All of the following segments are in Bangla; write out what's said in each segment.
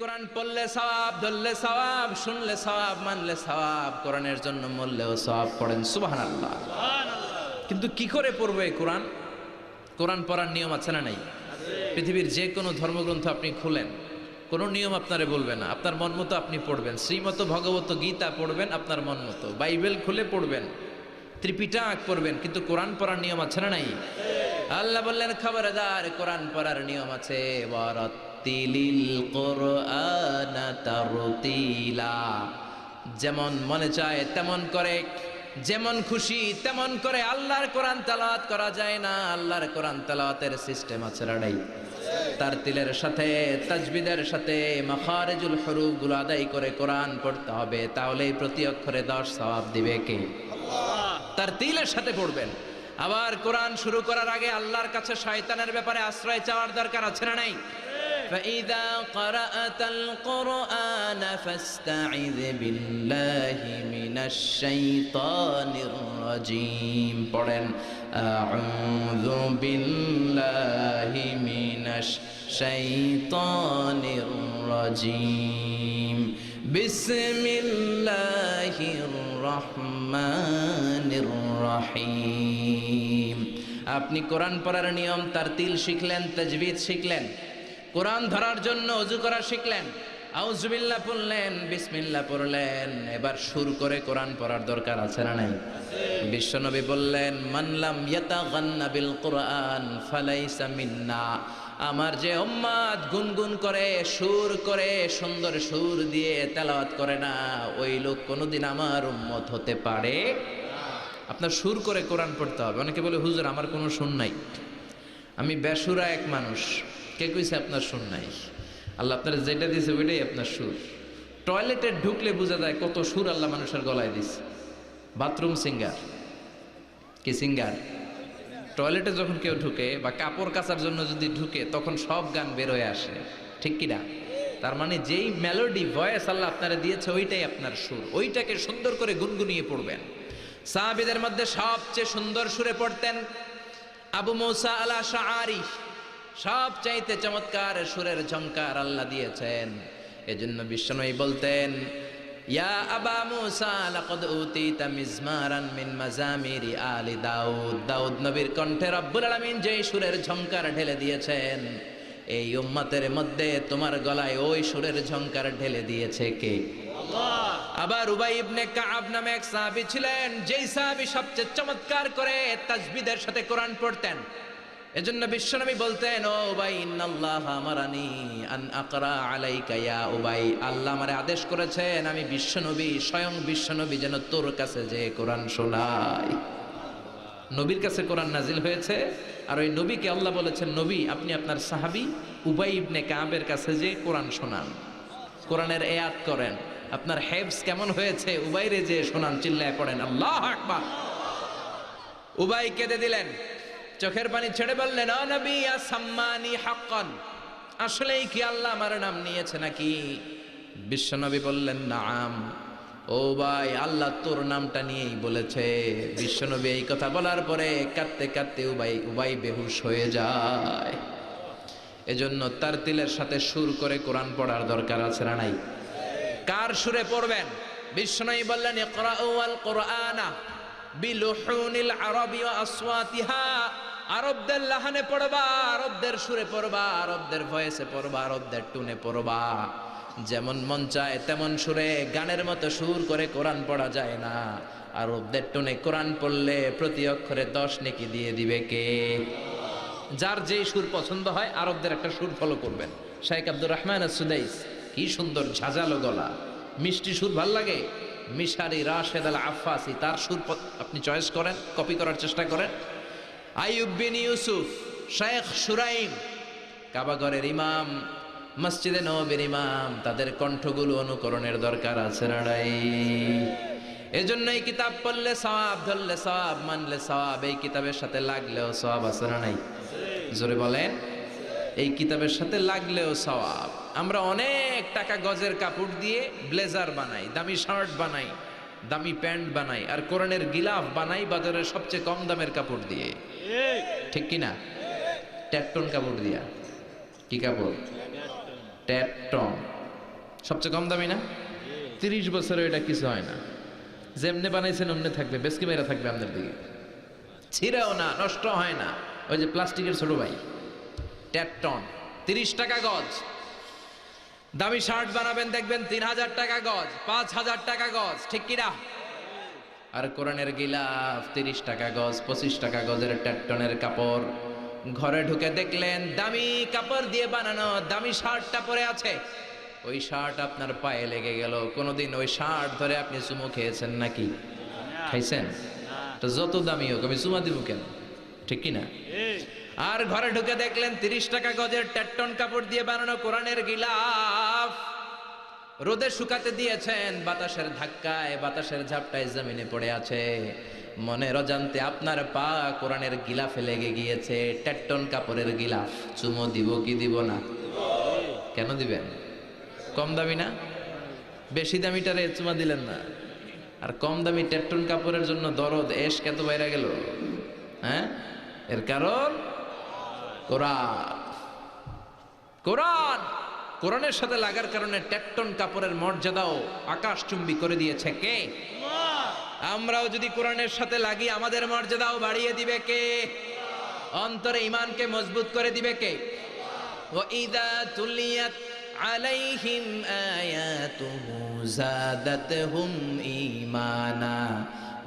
কোরআন পড়লে সওয়াব ধরলে সওয়াব শুনলে সওয়াব মানলে সওয়াব কোরআনের জন্য মরলেও সওয়াব পড়েন সুবহানাল্লাহ। কিন্তু কি করে পড়বে এই কোরআন? কোরআন পড়ার নিয়ম আছে না নাই? পৃথিবীর যে কোনো ধর্মগ্রন্থ আপনি খুলেন কোনো নিয়ম আপনারে বলবে না। আপনার মন মতো আপনি পড়বেন। শ্রীমত ভগবত গীতা পড়বেন আপনার মন মতো। বাইবেল খুলে পড়বেন ত্রিপিটাক পড়বেন কিন্তু কোরআন পড়ার নিয়ম আছে না নাই? আল্লাহ বললেন খবরদার কোরআন পড়ার নিয়ম আছে যেমন মনে চায়, তেমন করে। যেমন খুশি, তেমন করে আল্লাহর কোরআন তেলাওয়াত করা যায় না। আল্লাহর কোরআন তেলাওয়াতের সিস্টেম আছে রাডাই তার তিলের সাথে, তাজবিদের সাথে, মাখারেজুল হরুফগুলো আদায় করে কোরআন পড়তে হবে। তাহলেই প্রতি অক্ষরে দশ সওয়াব দিবে কে? তার তিলের সাথে পড়বেন। আবার কোরআন শুরু করার আগে আল্লাহর কাছে শয়তানের ব্যাপারে আশ্রয় চাওয়ার দরকার আছে না নাই? فإذا قرأت القرآن فاستعذ بالله من الشيطان الرجيم পড়েন أعوذ بالله من الشيطان الرجيم بسم الله الرحمن الرحيم আপনি কোরআন পড়ার নিয়ম তার তিল শিখলেন তাজবিদ শিখলেন কোরআন ধরার জন্য অজু করা শিখলেন। আউজুবিল্লাহ পড়লেন, বিসমিল্লাহ পড়লেন। এবার সুর করে কোরআন পড়ার দরকার আছে না নাই? বিশ্বনবী বললেন মানলাম ইয়াতাগান্না বিল কোরআন ফালাইসা মিন্না। আমার যে উম্মাদ গুনগুন করে, সুর করে, সুন্দর সুর দিয়ে তেলাওয়াত করে না, ওই লোক কোনোদিন আমার উম্মত হতে পারে? আপনার সুর করে কোরআন পড়তে হবে। অনেকে বলে, হুজুর, আমার কোনো সুর নাই। আমি বেসুরা এক মানুষ। কে কইছে আপনার সুর নাই? আল্লাহ আপনার যেটা দিয়েছে ওইটাই আপনার সুর। টয়লেটে ঢুকলে বোঝা যায় কত সুর আল্লাহ মানুষের গলায় দিছে। Bathroom singer. কি সিঙ্গার? টয়লেটে যখন কেউ ঢুকে বা কাপড় কাচার জন্য যদি ঢুকে, তখন সব গান বের হয়ে আসে। ঠিক কিনা? তার মানে যেই মেলোডি ভয়েস আল্লাহ আপনারা দিয়েছে, ওইটাই আপনার সুর। ওইটাকে সুন্দর করে গুনগুনিয়ে পড়বেন। সাহাবিদের মধ্যে সবচেয়ে সুন্দর সুরে পড়তেন আবু মৌসা আলা শাহরি সব চাইতে চমৎকার সুরের ঝংকার আল্লাহ দিয়েছেন। এজন্য বিশ্বনয়ী বলতেন ইয়া আবা মুসা লাকাদ উতিতা মিজমারান মিন মাজামিরি আলি দাউদ। দাউদ নবীর কণ্ঠে রব্বুল আলামিন যেই সুরের ঢেলে দিয়েছেন এই উম্মতের মধ্যে তোমার গলায় ওই সুরের ঝংকার ঢেলে দিয়েছে কে? আবার উবাই ইবনে কাব নামে এক সাহাবী ছিলেন যেই সাহাবী সবচেয়ে চমৎকার করে তাজবিদের সাথে কোরআন পড়তেন। এজন্য বিশ্বনবী বলতেন, ও উবাই, ইন্নাল্লাহ আমারানি আন আকরা আলাইকা ইয়া উবাই। আল্লাহ আমারে আদেশ করেছেন, আমি বিশ্বনবী, স্বয়ং বিশ্বনবী যেন তোর কাছে যে কোরআন শোনাই। নবীর কাছে কোরআন নাজিল হয়েছে, আর ওই নবীকে আল্লাহ বলেছেন, নবী, আপনি আপনার সাহাবী উবাই ইবনে কাবের কাছে যে কোরআন শোনান। কোরআনের এয়াত করেন, আপনার হেফস কেমন হয়েছে? উবাইরে যে শোনান, চিল্লায় পড়েন। আল্লাহ আকবার। উবাই কেঁদে দিলেন চোখের পানি ছেড়ে বললেন, "ও নবী আসাম্মানি হাক্কান। আসলেই কি আল্লাহ আমার নাম নিয়েছে নাকি? বিশ্বনবী বললেন, নাম। ও ভাই, আল্লাহ তোর নামটা নিয়েই বলেছে। বিশ্বনবী এই কথা বলার পরে কাঁদতে কাঁদতে উবাই উবাই বেহুশ হয়ে যায়। এজন্য তার তিলের সাথে সুর করে কোরআন পড়ার দরকার আছে না নাই? কার সুরে পড়বেন? বিষ্ণুই বললেন, ইকরাউ কোরআনা বিলুহুনিল আরবি ওয়া আসওয়াতিহা। আরবদের লাহানে পড়বা, আরবদের সুরে পড়বা, আরবদের ভয়েসে পড়বা, আরবদের টুনে পড়বা। যেমন মন চায় তেমন সুরে গানের মতো সুর করে কোরআন পড়া যায় না। আরবদের টুনে কোরআন পড়লে প্রতি অক্ষরে দশ নেকি দিয়ে দিবে কে? যার যে সুর পছন্দ হয় আরবদের একটা সুর ফলো করবেন। শাইখ আব্দুর রহমান সুদাইস কি সুন্দর ঝাঁঝালো গলা। মিষ্টি সুর ভালো লাগে? মিশারি রাশেদ আল আফাসি তার সুর আপনি চয়েস করেন কপি করার চেষ্টা করেন। আইয়ুব বিন ইউসুফ শেখ সুরাইম, কাবাগরের ইমাম, মসজিদে নবীর ইমাম, তাদের কণ্ঠগুলো অনুকরণের দরকার আছে না নাই? এজন্য এই কিতাব পড়লে সওয়াব, ধরলে সওয়াব, মানলে সওয়াব, এই কিতাবের সাথে লাগলেও সওয়াব আছে না নাই? জোরে বলেন, এই কিতাবের সাথে লাগলেও সওয়াব। আমরা অনেক টাকা গজের কাপড় দিয়ে ব্লেজার বানাই, দামি শার্ট বানাই দামি প্যান্ট বানাই আর কোরআনের গিলাফ বানাই বাজারের সবচেয়ে কম দামের কাপড় দিয়ে। ঠিক কি না ট্যাটটন কাপড় দিয়া। কি কাপড়? ট্যাটটন। সবচেয়ে কম দামি না? তিরিশ বছরে এটা কিছু হয় না। যেমনে বানাইছেন অমনে থাকবে। বেসকি মেরা থাকবে আপনার দিকে। ছিঁড়েও না, নষ্ট হয় না। ওই যে প্লাস্টিকের ছোট ভাই। ট্যাটটন। তিরিশ টাকা গজ। দামি শার্ট বানাবেন দেখবেন তিন হাজার টাকা গজ পাঁচ হাজার টাকা গজ ঠিক কিনা? আর কোরআনের গিলাফ তিরিশ টাকা গজ পঁচিশ টাকা গজের ট্যাটটনের কাপড়। ঘরে ঢুকে দেখলেন দামি কাপড় দিয়ে বানানো দামি শার্টটা পরে আছে। ওই শার্ট আপনার পায়ে লেগে গেল কোনোদিন ওই শার্ট ধরে আপনি চুমো খেয়েছেন নাকি? খাইছেন? তো যত দামি হোক আমি চুমা দিব কেন? ঠিক কি না আর ঘরে ঢুকে দেখলেন তিরিশ টাকা গজের ট্যাটটন কাপড় দিয়ে বানানো কোরআনের গিলাফ। রোদে শুকাতে দিয়েছেন, বাতাসের ধাক্কায়, বাতাসের ঝাপটায় জমিনে পড়ে আছে। মনের অজান্তে আপনার পা কোরআনের গিলাফে লেগে গিয়েছে ট্যাটটন কাপড়ের গিলাফ। চুমো দিব কি দিব না? কেন দিবেন? কম দামি না? বেশি দামিটারে চুমা দিলেন না। আর কম দামি ট্যাটটন কাপড়ের জন্য দরদ এস কত বাইরে গেল। হ্যাঁ? এর কারণ? কোরআন। কোরআন কোরআনের সাথে লাগার কারণে টেকটন কাপড়ের মর্যাদাও আকাশ চুম্বি করে দিয়েছে। কে? আমরাও যদি কোরআনের সাথে লাগি আমাদের মর্যাদাও বাড়িয়ে দিবে কে? অন্তরে ইমানকে মজবুত করে দিবে কে? ও ইদা তুলিয়াত আলাইহিম আয়াতুহু জাদাতহুম ঈমানা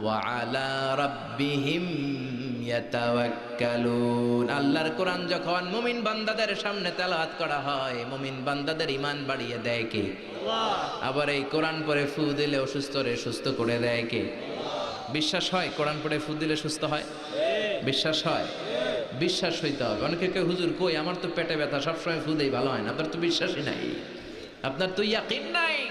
ওয়া আলা রাব্বিহিম আল্লাহর কোরআন যখন মুমিন বান্দাদের সামনে তেলাহাত করা হয়, মুমিন বান্দাদের ইমান বাড়িয়ে দেয় কে? আবার এই কোরআন পরে ফু দিলে অসুস্থ রে, সুস্থ করে দেয় কে? বিশ্বাস হয় কোরআন পরে ফু দিলে সুস্থ হয়? বিশ্বাস হয়? বিশ্বাস হইতে হবে। অনেকে কেউ হুজুর কই? আমার তো পেটে ব্যথা, সবসময় ফু দেয় ভালো হয় না। আপনার তো বিশ্বাসই নাই। আপনার তো ইয়াকিন নাই।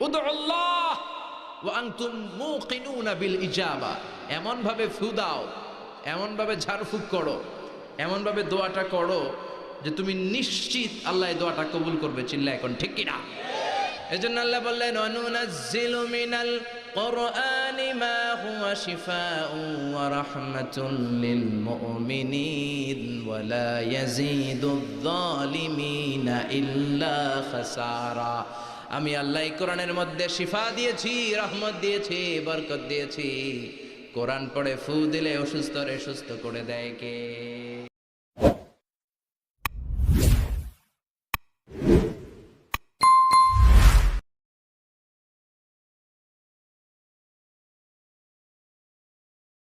উদ্লাহ বিল ইজাবা। এমন ভাবে ফু দাও এমন ভাবে ঝাড়ফুঁক করো, এমনভাবে দোয়াটা করো যে তুমি নিশ্চিত আল্লাহ দোয়াটা কবুল করবে চিল্লা এখন, ঠিক কিনা? এজন্য আল্লাহ বললেন, অনুনাজ্জিলু মিনাল কোরআনি মা হুয়া শিফাউ ওয়া রাহমাতুল লিল মুমিনিন ওয়া লা ইয়াজিদুয যালিমিনা ইল্লা খাসারা। আমি আল্লাহ এই কোরআনের মধ্যে শিফা দিয়েছি, রহমত দিয়েছি, বরকত দিয়েছি। কোরআন পড়ে ফু দিলে অসুস্থ রে সুস্থ করে দেয় কে?